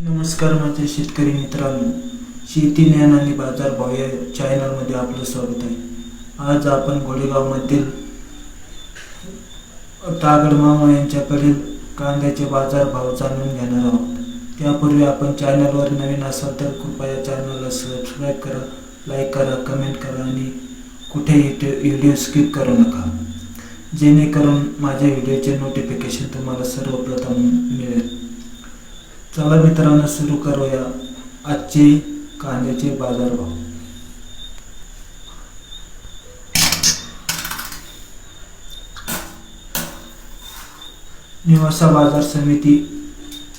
नमस्कार माझे शेतकरी मित्रांनो. शेती ज्ञान आणि बाजारभाव या चॅनलमध्ये आपलं स्वागत आहे. आज आपण गोळेगावमधील तागड मामा यांच्याकडील कांद्याचे बाजारभाव जाणून घेणार आहोत. त्यापूर्वी आपण चॅनलवर नवीन असाल तर कृपया चॅनलला सबस्क्राईब करा लाईक करा कमेंट करा आणि कुठेही व्हिडिओ स्किप करू नका. जेणेकरून माझ्या व्हिडिओचे नोटिफिकेशन तुम्हाला सर्वप्रथम मिळेल. चला मित्रांनो सुरू करूया आजचे कांद्याचे बाजारभाव. निवासा बाजार समिती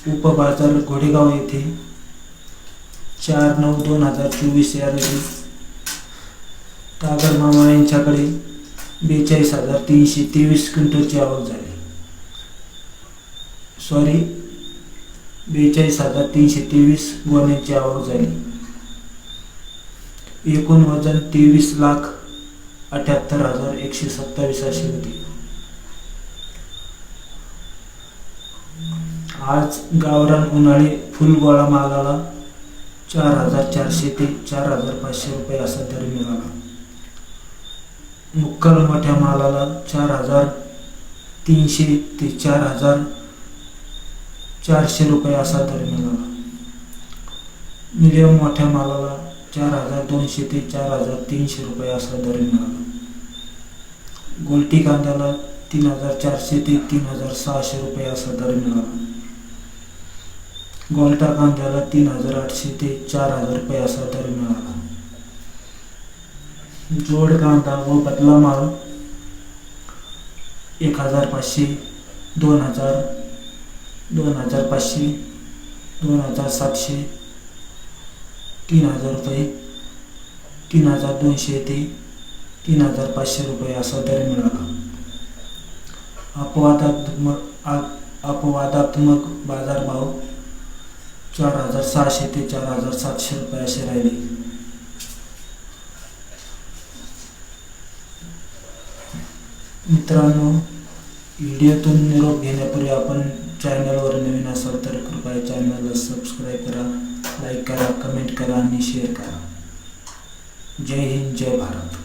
उपबाजार घोडेगाव येथे चार नऊ दोन हजार चोवीस या रोजी तागर मामा यांच्याकडे बेचाळीस हजार तीनशे तेवीस क्विंटलची आवक झाली. सॉरी बेचाळीस हजार तीनशे तेवीस गोण्याची आवक झाली. एकूण वजन तेवीस लाख अठ्याहत्तर हजार एकशे सत्तावीस अशी होती. आज गावरान उन्हाळी फुलगोळा मालाला चार हजार चारशे ते चार हजार पाचशे रुपये असा दर मिळाला. मुक्कल मोठ्या मालाला चार हजार तीनशे ते चार हजार चारशे रुपये असा दर मिळाला मिडियम मोठ्या मालाला चार हजार दोनशे ते चार हजार तीनशे रुपये असा दर मिळाला गोलटी कांद्याला तीन हजार चारशे ते तीन हजार सहाशे रुपये असा दर मिळाला गोलटा कांद्याला तीन हजार आठशे ते चार हजार रुपये असा दर मिळाला जोड कांदा व बदला माल एक हजार पाचशे दोन हजार दोन हजार पाचशे दोन हजार सातशे तीन हजार रुपये तीन हजार दोनशे ते तीन हजार पाचशे रुपये असा दर मिळाला. अपवादात्मक आ- अपवादात्मक बाजारभाव चार हजार सहाशे ते चार हजार सातशे रुपये असे राहिले. मित्रांनो व्हिडिओतून निरोप घेण्यापूर्वी आपण चॅनलवर नवीन असाल तर कृपया चॅनलला सबस्क्राईब करा लाईक करा कमेंट करा आणि शेअर करा. जय हिंद जय भारत.